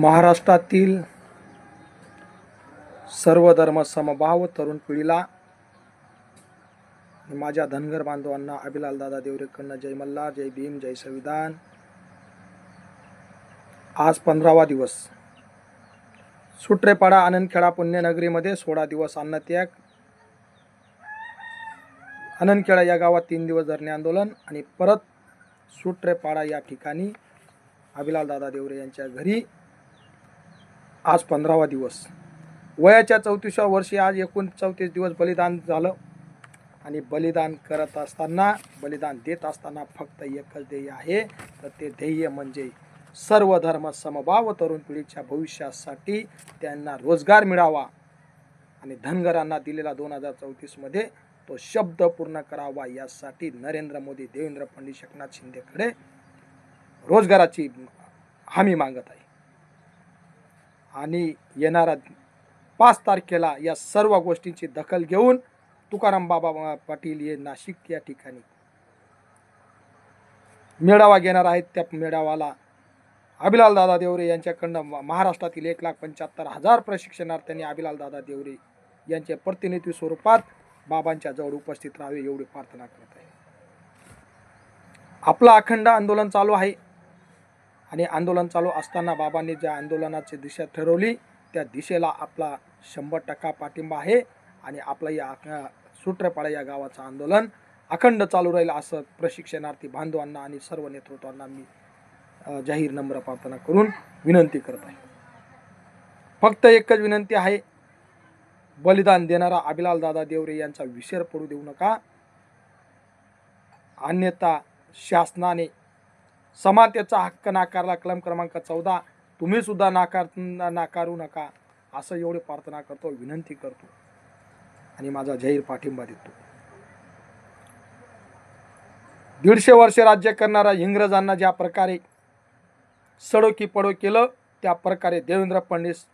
महाराष्ट्रातील सर्व धर्म समभाव तरुण पिढीला माझ्या धनगर बांधवांना अभिलाल दादा देवरेकडनं जय मल्हार जय भीम जय संविधान. आज पंधरावा दिवस. सुट्रेपाडा आनंदखेडा पुण्यनगरीमध्ये सोळा दिवस अन्नत्याग. आनंदखेडा या गावात तीन दिवस धरणे आंदोलन आणि परत सुट्रेपाडा या ठिकाणी अभिलाल दादा देवरे यांच्या घरी आज पंधरावा दिवस. वयाच्या चौतीसव्या वर्षी आज एकूण चौतीस दिवस बलिदान झालं. आणि बलिदान करत असताना बलिदान देत असताना फक्त एकच ध्येय आहे. तर ते ध्येय म्हणजे सर्व धर्म समभाव तरुण पिढीच्या भविष्यासाठी त्यांना रोजगार मिळावा. आणि धनगरांना दिलेला दोन हजार चौतीसमध्ये तो शब्द पूर्ण करावा यासाठी नरेंद्र मोदी देवेंद्र फडणवीस एकनाथ शिंदेकडे रोजगाराची हमी मागत आहे आणि येणारा पाच तारखेला या सर्व गोष्टींची दखल घेऊन तुकाराम बाबा पाटील हे नाशिक या ठिकाणी मेळावा घेणार आहेत. त्या मेळाव्याला अभिलाल दादा देवरे यांच्याकडनं महाराष्ट्रातील एक लाख पंच्याहत्तर हजार प्रशिक्षणार्थ्यांनी अभिलाल दादा देवरे यांचे प्रतिनिधी स्वरूपात बाबांच्या जवळ उपस्थित राहावे एवढी प्रार्थना करत आहे. आपलं अखंड आंदोलन चालू आहे. आणि आंदोलन चालू असताना बाबांनी ज्या आंदोलनाची दिशा ठरवली त्या दिशेला आपला शंभर टक्का पाठिंबा आहे आणि आपला या अ, सुट्रेपाडा या गावाचं आंदोलन अखंड चालू राहील असं प्रशिक्षणार्थी बांधवांना आणि सर्व नेतृत्वांना मी जाहीर नम्र प्रार्थना करून विनंती करत आहे. फक्त एकच विनंती आहे बलिदान देणारा अभिलाल दादा देवरे यांचा विसर पडू देऊ नका. अन्यथा शासनाने समानतेचा हक्क नाकारला कलम क्रमांक चौदा. तुम्ही सुद्धा नाकार नाकारू नका. असं एवढी प्रार्थना करतो विनंती करतो. आणि माझा जाहीर पाठिंबा देतो. दीडशे वर्षे राज्य करणाऱ्या इंग्रजांना ज्या प्रकारे सडोकी पडो केलं त्या प्रकारे देवेंद्र फडणवीस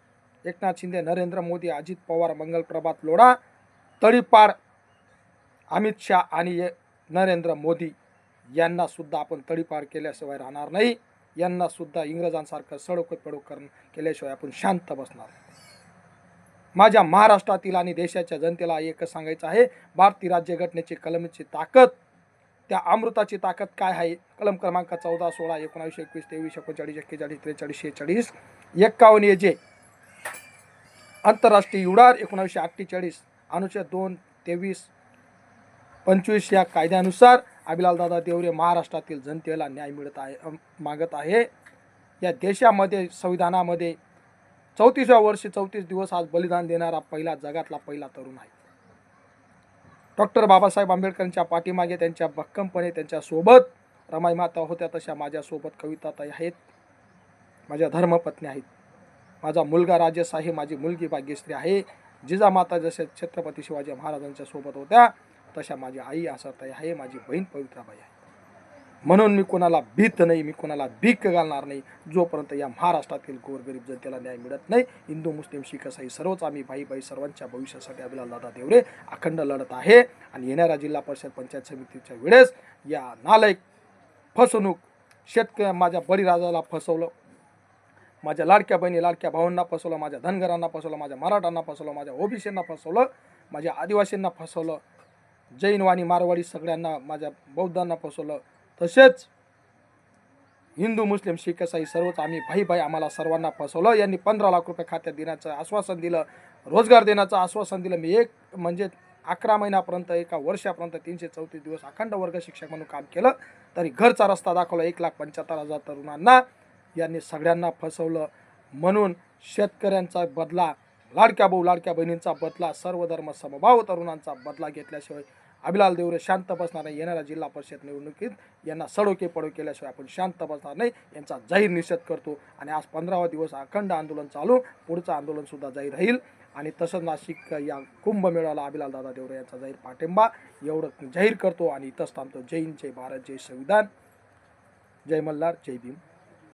एकनाथ शिंदे नरेंद्र मोदी अजित पवार मंगल प्रभात लोढा तळीपार अमित शहा आणि नरेंद्र मोदी यांना सुद्धा आपण तडीपार केल्याशिवाय राहणार नाही. यांना सुद्धा इंग्रजांसारखं सडोकत पडो कर केल्याशिवाय आपण शांत बसणार. माझ्या महाराष्ट्रातील आणि देशाच्या जनतेला एकच सांगायचं आहे भारतीय राज्यघटनेची कलमची ताकद त्या अमृताची ताकद काय आहे? कलम क्रमांक चौदा सोळा एकोणावीसशे एकवीस तेवीस एकोणचाळीस एक्केचाळीस त्रेचाळीस शेहेचाळीस एक्कावन्न ए जे. आंतरराष्ट्रीय युडार एकोणावीसशे अठ्ठेचाळीस अनुच्छेद दोन तेवीस पंचवीस या कायद्यानुसार अभिलालदादा देवरे महाराष्ट्रातील जनतेला न्याय मिळत आहे मागत आहे. या देशामध्ये संविधानामध्ये चौतीसव्या वर्षी चौतीस दिवस आज बलिदान देणारा पहिला जगातला पहिला तरुण आहे. डॉक्टर बाबासाहेब आंबेडकरांच्या पाठीमागे त्यांच्या भक्कमपणे त्यांच्यासोबत रमाई माता होत्या तशा माझ्यासोबत कविताताई आहेत. माझ्या धर्मपत्नी आहेत. माझा मुलगा राजेश आहे माझी मुलगी भाग्यश्री आहे. जिजामाता जसे छत्रपती शिवाजी महाराजांच्या सोबत होत्या. तशा माझी आई आसाताई आहे माझी बहीण पवित्राबाई आहे. म्हणून मी कोणाला भीत नाही मी कोणाला भीक घालणार नाही. जोपर्यंत या महाराष्ट्रातील गोरगरीब जनतेला न्याय मिळत नाही हिंदू मुस्लिम शीख असाही सर्वच आम्ही भाई भाई सर्वांच्या भविष्यासाठी अभिलाल दादा देवरे अखंड लढत आहे. आणि येणाऱ्या जिल्हा परिषद पंचायत समितीच्या वेळेस या नालायक फसवणूक शेतकऱ्या माझ्या बळीराजाला फसवलं माझ्या लाडक्या बहिणी लाडक्या भावांना फसवलं माझ्या धनगरांना फसवलं माझ्या मराठांना फसवलं माझ्या ओबीसींना फसवलं माझ्या आदिवासींना फसवलं जैन वाणी मारवाडी सगळ्यांना माझ्या बौद्धांना फसवलं. तसेच हिंदू मुस्लिम शीख इसाई सर्वच आम्ही भाई भाई आम्हाला सर्वांना फसवलं. यांनी पंधरा लाख रुपये खात्यात देण्याचं आश्वासन दिलं. रोजगार देण्याचं आश्वासन दिलं. मी एक म्हणजे अकरा महिन्यापर्यंत एका वर्षापर्यंत तीनशे चौतीस दिवस अखंड वर्ग शिक्षक म्हणून काम केलं. तरी घरचा रस्ता दाखवला. एक लाख पंच्याहत्तर हजार तरुणांना यांनी सगळ्यांना फसवलं. म्हणून शेतकऱ्यांचा बदला लाडक्या भाऊ लाडक्या बहिणींचा बदला सर्व धर्म समभाव तरुणांचा बदला घेतल्याशिवाय अभिलाल देवरे शांत बसणार नाही. येणाऱ्या जिल्हा परिषद निवडणुकीत यांना सडोके पडो केल्याशिवाय आपण शांत बसणार नाही यांचा जाहीर निषेध करतो. आणि आज पंधरावा दिवस अखंड आंदोलन चालू पुढचं आंदोलनसुद्धा जाहीर राहील. आणि तसंच नाशिक या कुंभमेळ्याला अभिलाल दादा देवरे यांचा जाहीर पाठिंबा एवढं जाहीर करतो. आणि इथंच थांबतो. जय हिंद जय भारत जय संविधान. जय मल्हार जय भीम.